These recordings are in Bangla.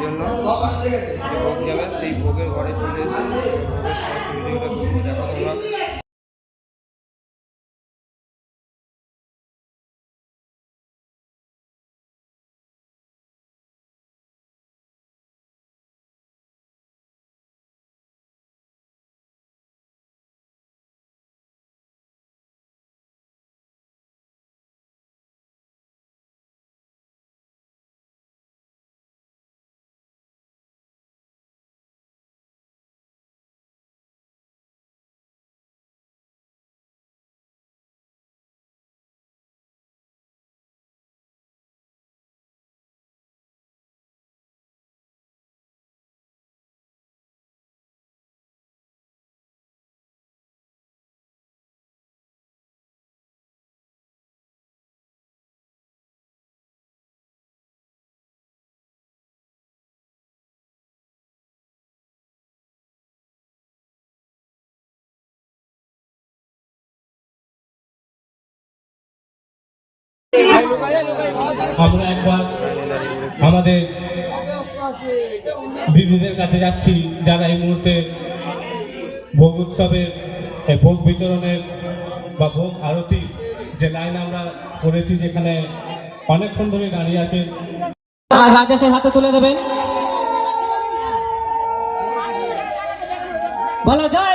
জন্য ভোগ যাবে সেই ভোগের ঘরে চলে ভোগের ভিডিওটা করব। দেখো তোমরা আমরা একবার আমাদের দিদিদের কাছে যাচ্ছি, যারা এই মুহূর্তে ভোগ উৎসবের ভোগ বিতরণের বা ভোগ আরতি যে লাইন আমরা করেছি, যেখানে অনেকক্ষণ ধরে দাঁড়িয়ে আছেন। রাজেশের হাতে তুলে দেবেন। বলো, জয়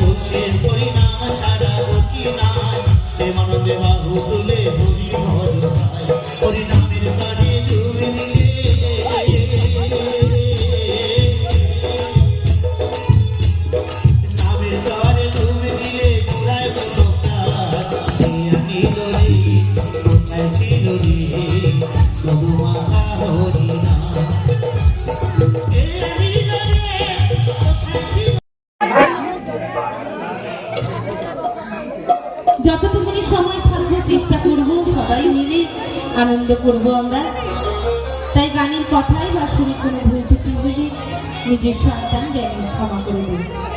দুঃখের পরিণাম সে মনতে বাহু তুলে you.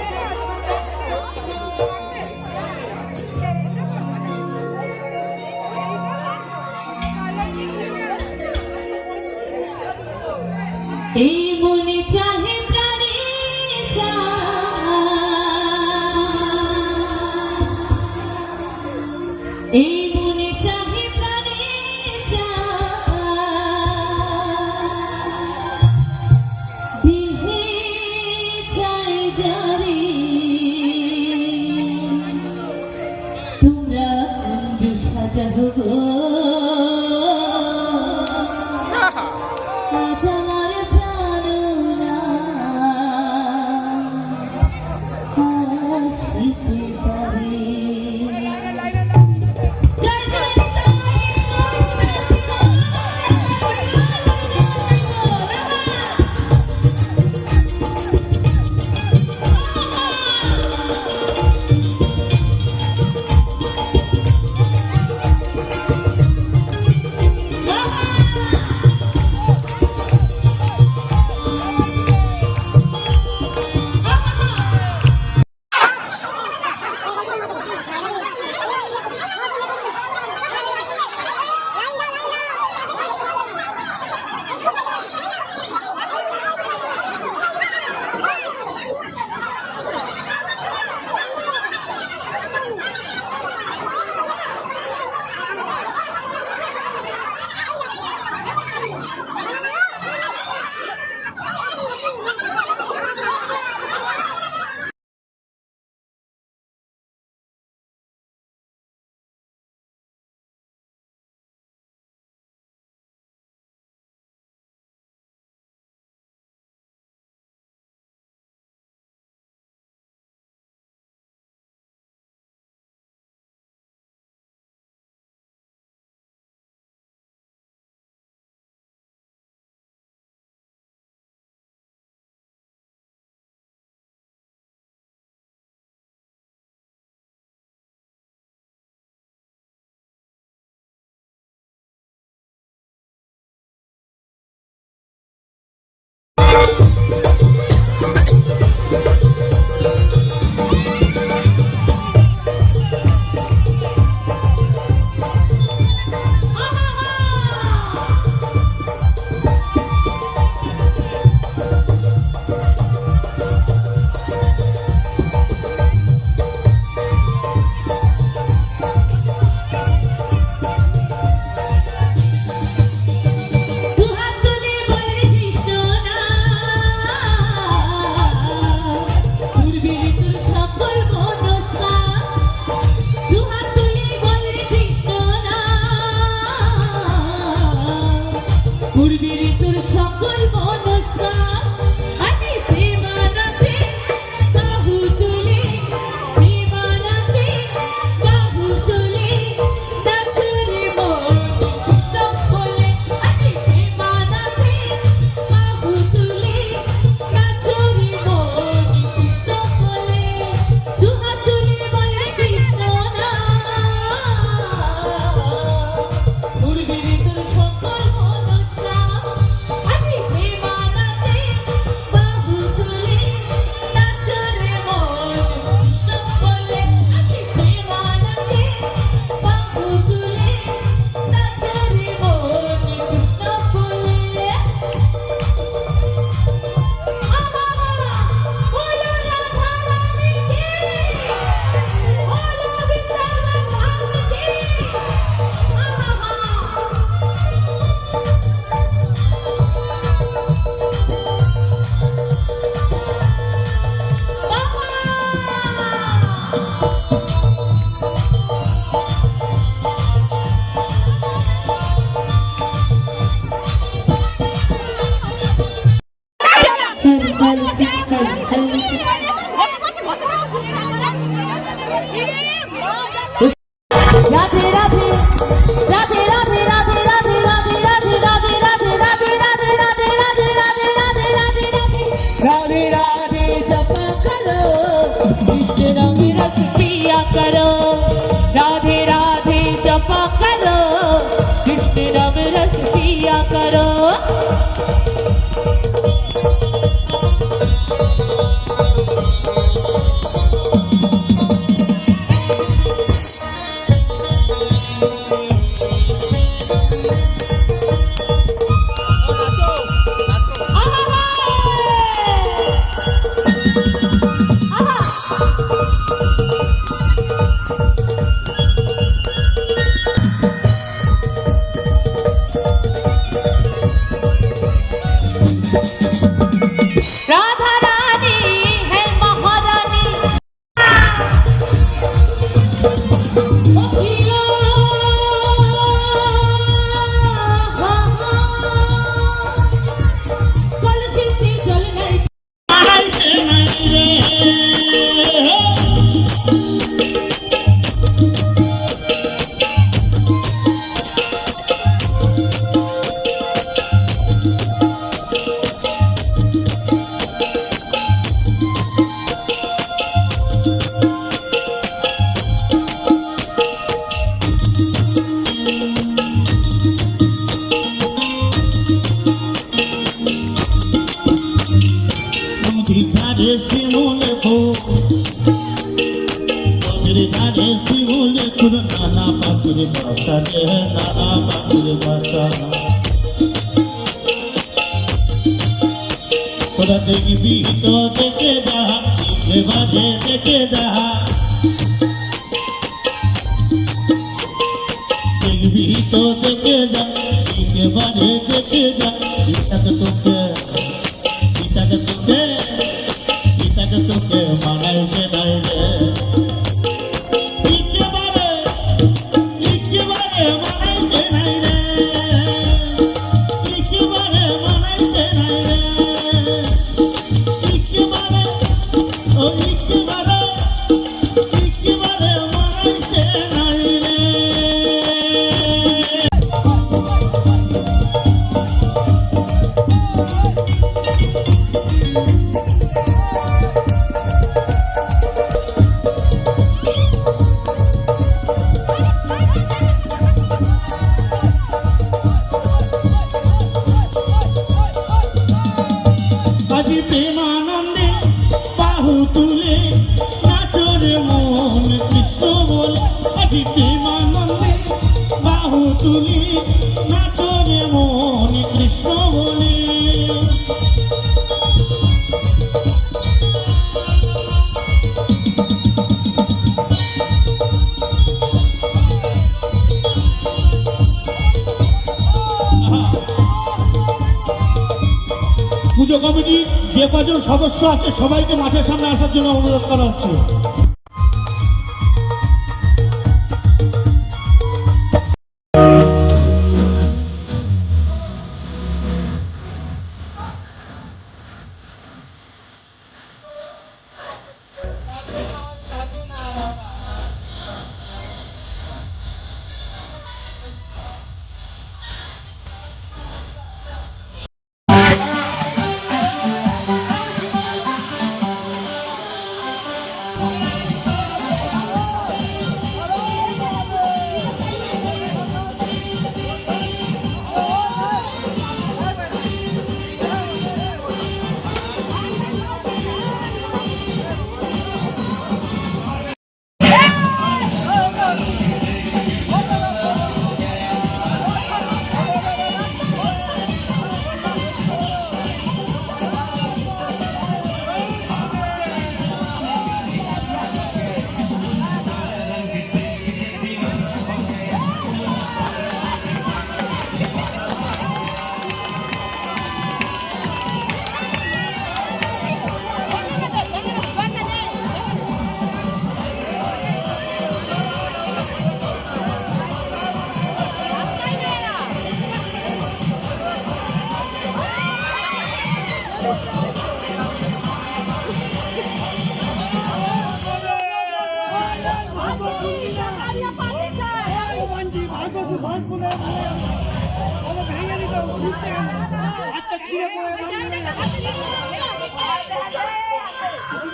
दहा অবশ্য আছে সবাইকে মাঠের সামনে আসার জন্য অনুরোধ করা হচ্ছে। একটা ছিঁড়ে পড়ে কিছু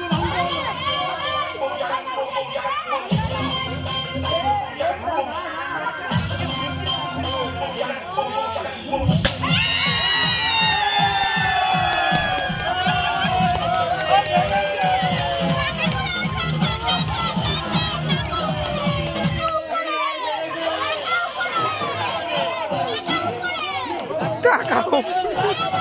Cacau.